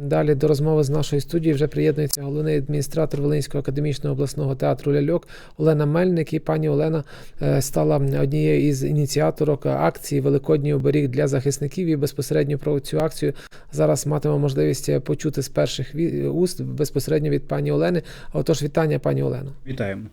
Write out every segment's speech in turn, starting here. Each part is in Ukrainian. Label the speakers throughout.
Speaker 1: Далі до розмови з нашої студії вже приєднується головний адміністратор Волинського академічного обласного театру Ляльок Олена Мельник. І пані Олена е, стала однією із ініціаторок акції Великодній оберіг для захисників. І безпосередньо про цю акцію зараз матимемо можливість почути з перших уст безпосередньо від пані Олени. Отож, вітання, пані Олено.
Speaker 2: Вітаємо.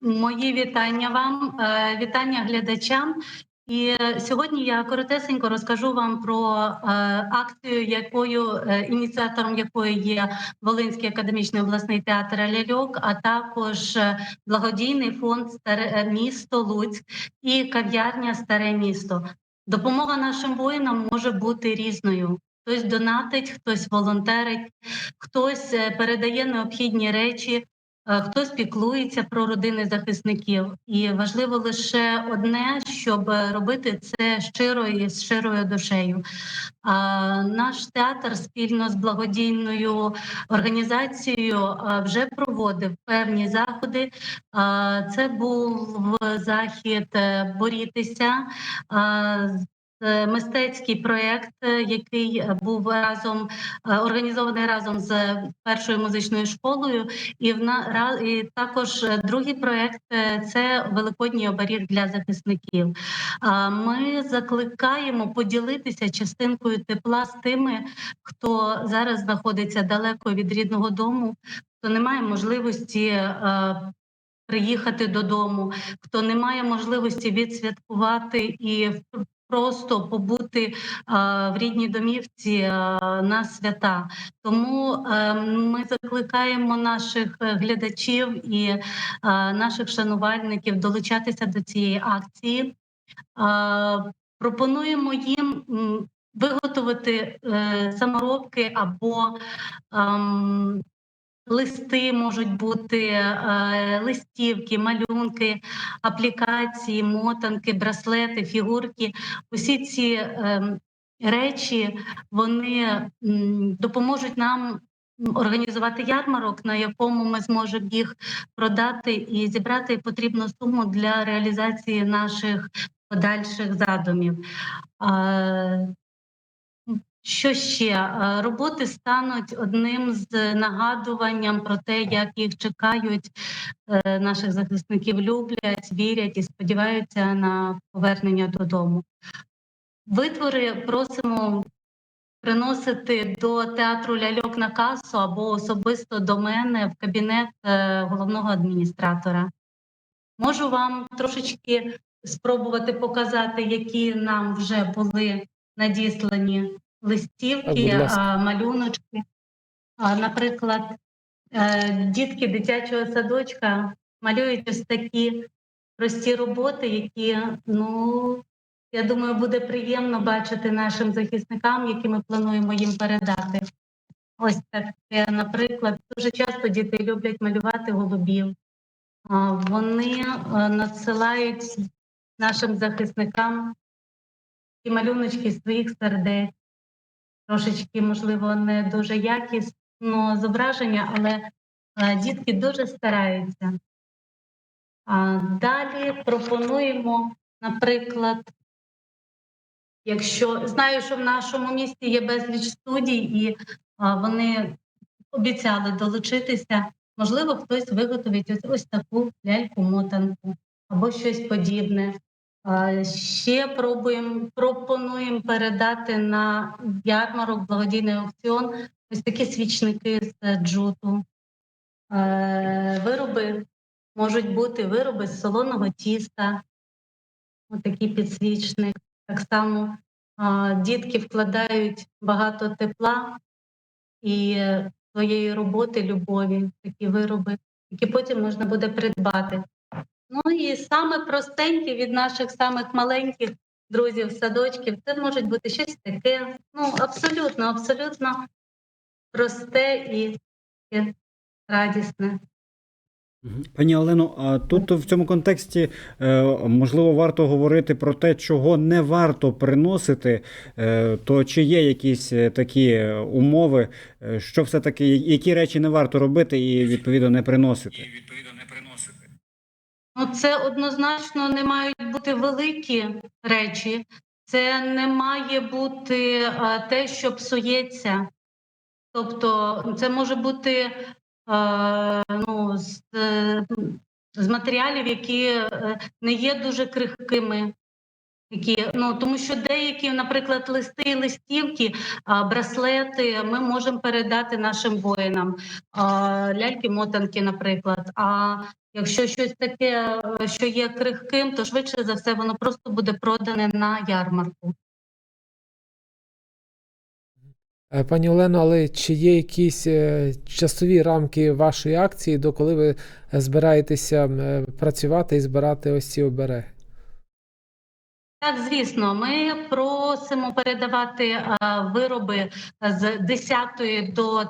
Speaker 3: Мої вітання вам, е, вітання глядачам. І е, сьогодні я коротесенько розкажу вам про е, акцію, якою е, ініціатором якої є Волинський академічний обласний театр Ляльок, а також е, благодійний фонд Старе е, місто Луцьк і кав'ярня Старе місто. Допомога нашим воїнам може бути різною. Хтось донатить, хтось волонтерить, хтось передає необхідні речі. Е, Хтось піклується про родини захисників, і важливо лише одне, щоб робити це щиро і з щирою душею. Наш театр спільно з благодійною організацією вже проводив певні заходи. Це був захід борітися. Е, Мистецький проєкт, е, який е, був разом організований разом з першою музичною школою, і в на і також другий проект е, це великодній оберіг для захисників. Ми закликаємо поділитися частинкою тепла з тими, хто зараз знаходиться далеко від рідного дому, хто не має можливості. Приїхати додому, хто не має можливості відсвяткувати і просто побути в рідній домівці на свята. Тому е, ми закликаємо наших е, глядачів і е, наших шанувальників долучатися до цієї акції. Пропонуємо їм виготовити саморобки або ем, листи можуть бути, е, листівки, малюнки, аплікації, мотанки, браслети, фігурки. Усі ці ем, речі вони допоможуть нам організувати ярмарок, на якому ми зможемо їх продати і зібрати потрібну суму для реалізації наших подальших задумів. Що ще Е, роботи стануть одним з нагадуванням про те, як їх чекають е, наших захисників, люблять, вірять і сподіваються на повернення додому. Витвори просимо приносити до театру ляльок на касу або особисто до мене в кабінет е, головного адміністратора. Можу вам трошечки спробувати показати, які нам вже були надіслані листівки, а, малюночки. А, Наприклад, е, дітки дитячого садочка малюють ось такі прості роботи, які, ну, я думаю, буде приємно бачити нашим захисникам, які ми плануємо їм передати. Ось таке, наприклад, дуже часто діти люблять малювати голубів. Вони е, надсилають нашим захисникам і малюночки своїх сердець. Трошечки, можливо, не дуже якісно зображення, але е, дітки дуже стараються. Далі пропонуємо, наприклад, якщо знаю, що в нашому місті є безліч студій, і вони обіцяли долучитися. Можливо, хтось виготовить ось, ось таку ляльку-мотанку або щось подібне. Ще пробуємо, пропонуємо передати на ярмарок благодійний аукціон ось такі свічники з джуту. Е, Вироби можуть бути вироби з солоного тіста, отакий підсвічник. Так само дітки вкладають багато тепла і своєї роботи, любові, такі вироби, які потім можна буде придбати. Ну і саме простеньке від наших самих маленьких друзів, садочків, це може бути щось таке, ну абсолютно, абсолютно просте і радісне.
Speaker 2: Пані Олено, а тут в цьому контексті е, можливо варто говорити про те, чого не варто приносити, е, то чи є якісь е, такі умови, що все-таки які речі не варто робити і відповідно не приносити?
Speaker 3: Ну, це однозначно не мають бути великі речі. Це не має бути а, те, що псується. Тобто, це може бути а, ну, з, е, з матеріалів, які е, не є дуже крихкими. Які, ну, тому що деякі, наприклад, листи, листівки, браслети ми можемо передати нашим воїнам, ляльки-мотанки, наприклад. А якщо щось таке, е, що є крихким, то швидше за все воно просто буде продане на ярмарку.
Speaker 1: Е, Пані Олено, але чи є якісь е, часові рамки вашої акції, до коли ви збираєтеся працювати і збирати ось ці обереги?
Speaker 3: Так, звісно, ми просимо передавати е, вироби з 10 до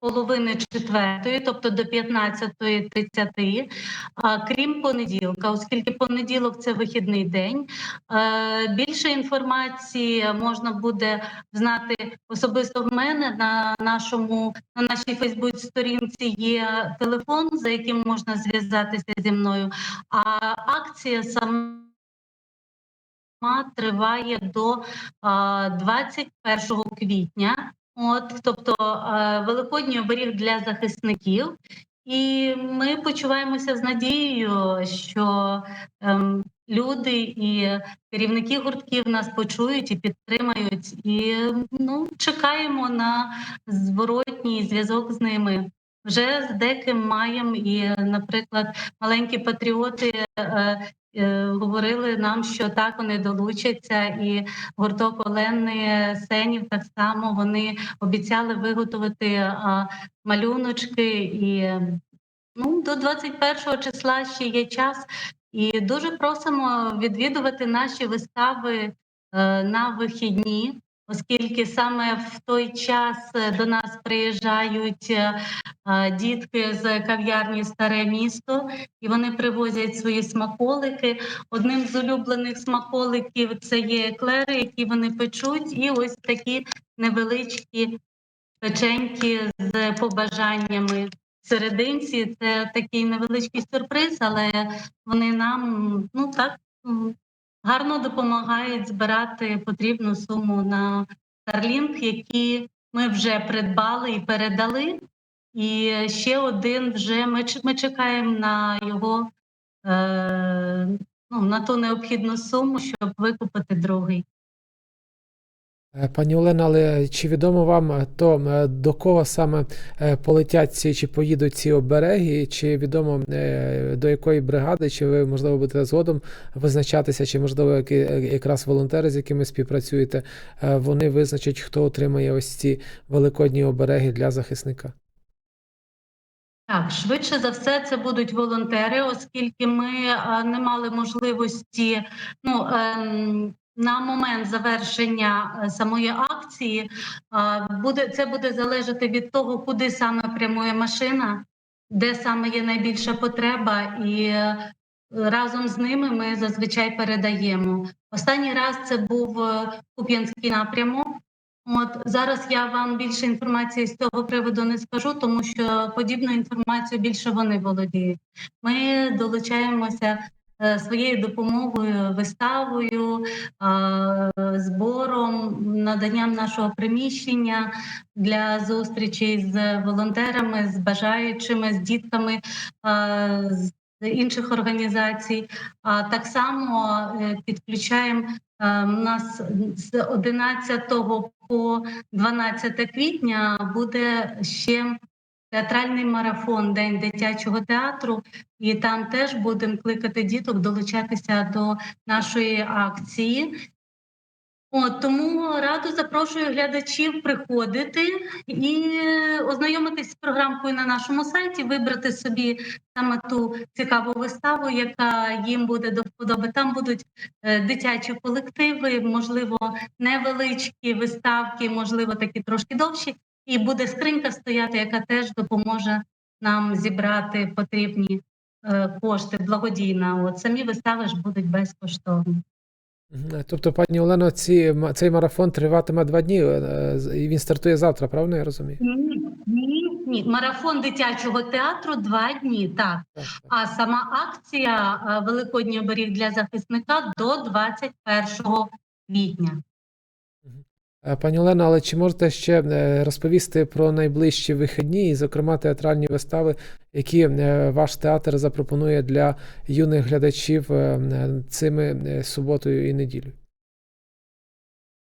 Speaker 3: половини четвертої, тобто до 15.30, а, крім понеділка, оскільки понеділок це вихідний день. Е, Більше інформації можна буде знати особисто в мене на нашому на нашій Фейсбук-сторінці є телефон, за яким можна зв'язатися зі мною. А акція сама триває до 21 квітня. От, тобто Великодній оберіг для захисників. І ми почуваємося з надією, що ем, люди і керівники гуртків нас почують і підтримають. І ну, чекаємо на зворотній зв'язок з ними. Вже з деким маємо, і, наприклад, маленькі патріоти е, говорили нам, що так вони долучаться, і гурток Олени Сенів так само вони обіцяли виготовити малюночки і ну, до 21 числа ще є час. І дуже просимо відвідувати наші вистави е, на вихідні, оскільки саме в той час е, до нас приїжджають е, е, дітки з кав'ярні Старе місто, і вони привозять свої смаколики. Одним з улюблених смаколиків це є еклери, які вони печуть, і ось такі невеличкі печеньки з побажаннями. Серединці це такий невеличкий сюрприз, але вони нам ну так гарно допомагають збирати потрібну суму на Starlink, які ми вже придбали і передали. І ще один вже ми, ми чекаємо на його е, ну, на ту необхідну суму, щоб викупити другий.
Speaker 1: Е, Пані Олено, але чи відомо вам е, то е, до кого саме полетять ці чи поїдуть ці обереги? Чи відомо до якої бригади, чи ви можливо будете згодом визначатися, чи можливо якраз волонтери, з якими співпрацюєте, вони визначать, хто отримає ось ці великодні обереги для захисника?
Speaker 3: Так, швидше за все, це будуть волонтери, оскільки ми е, не мали можливості. Ну ем, на момент завершення е, самої акції е, буде це буде залежати від того, куди саме прямує машина, де саме є найбільша потреба, і разом з ними ми зазвичай передаємо. Останній раз це був Куп'янський напрямок. От зараз я вам більше інформації з цього приводу не скажу, тому що подібну інформацію більше вони володіють. Ми долучаємося е, своєю допомогою, виставою, е, збором, наданням нашого приміщення для зустрічей з волонтерами, з бажаючими, з дітками е, з інших організацій. А так само підключаємо. нас з 11 по 12 квітня буде ще театральний марафон День дитячого театру, і там теж будемо кликати діток долучатися до нашої акції. Тому радо запрошую глядачів приходити і ознайомитись з програмкою на нашому сайті, вибрати собі саме ту цікаву виставу, яка їм буде до вподоби. Там будуть е, дитячі колективи, можливо, невеличкі виставки, можливо, такі трошки довші. І буде скринька стояти, яка теж допоможе нам зібрати потрібні е, кошти благодійно. От самі вистави ж будуть безкоштовні.
Speaker 1: Мгм. Тобто, пані Олено, ці, цей марафон триватиме два дні, е, і він стартує завтра, правильно я розумію?
Speaker 3: Ні, ні, ні. Марафон дитячого театру два дні. Так.
Speaker 1: Так, так.
Speaker 3: А сама акція е, Великодній оберіг для захисника до 21 квітня.
Speaker 1: Е, Пані Олена, але чи можете ще е, розповісти про найближчі вихідні, і, зокрема, театральні вистави, які е, ваш театр запропонує для юних глядачів цими суботою і неділею?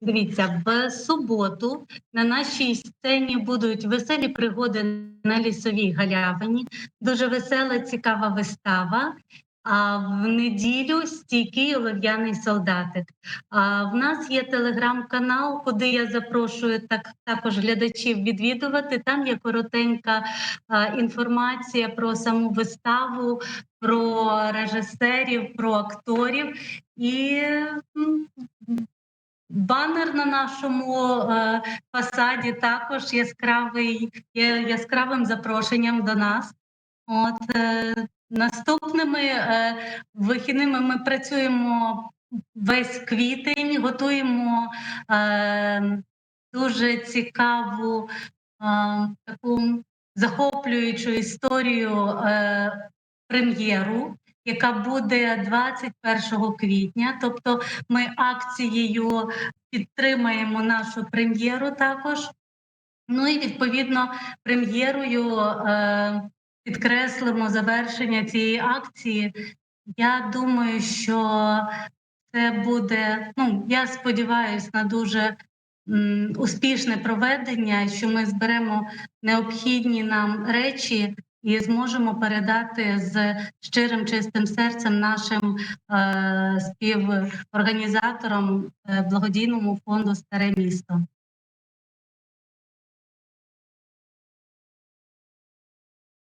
Speaker 3: Дивіться, в суботу на нашій сцені будуть веселі пригоди на лісовій галявині. Дуже весела, цікава вистава. А в неділю стійкий олов'яний солдатик. А в нас є телеграм-канал, куди я запрошую так також глядачів відвідувати. Там є коротенька а, інформація про саму виставу, про режисерів, про акторів і Банер на нашому е, фасаді також яскравий, є яскравим запрошенням до нас. От е, наступними е, вихідними ми працюємо весь квітень, готуємо е, дуже цікаву е, таку захоплюючу історію е, прем'єру, яка буде 21 квітня. Тобто ми акцією підтримаємо нашу прем'єру також. Ну і відповідно прем'єрою е, підкреслимо завершення цієї акції. Я думаю, що це буде. Ну я сподіваюся на дуже м, успішне проведення, що ми зберемо необхідні нам речі і зможемо передати з щирим чистим серцем нашим е, співорганізаторам е, благодійному фонду Старе місто.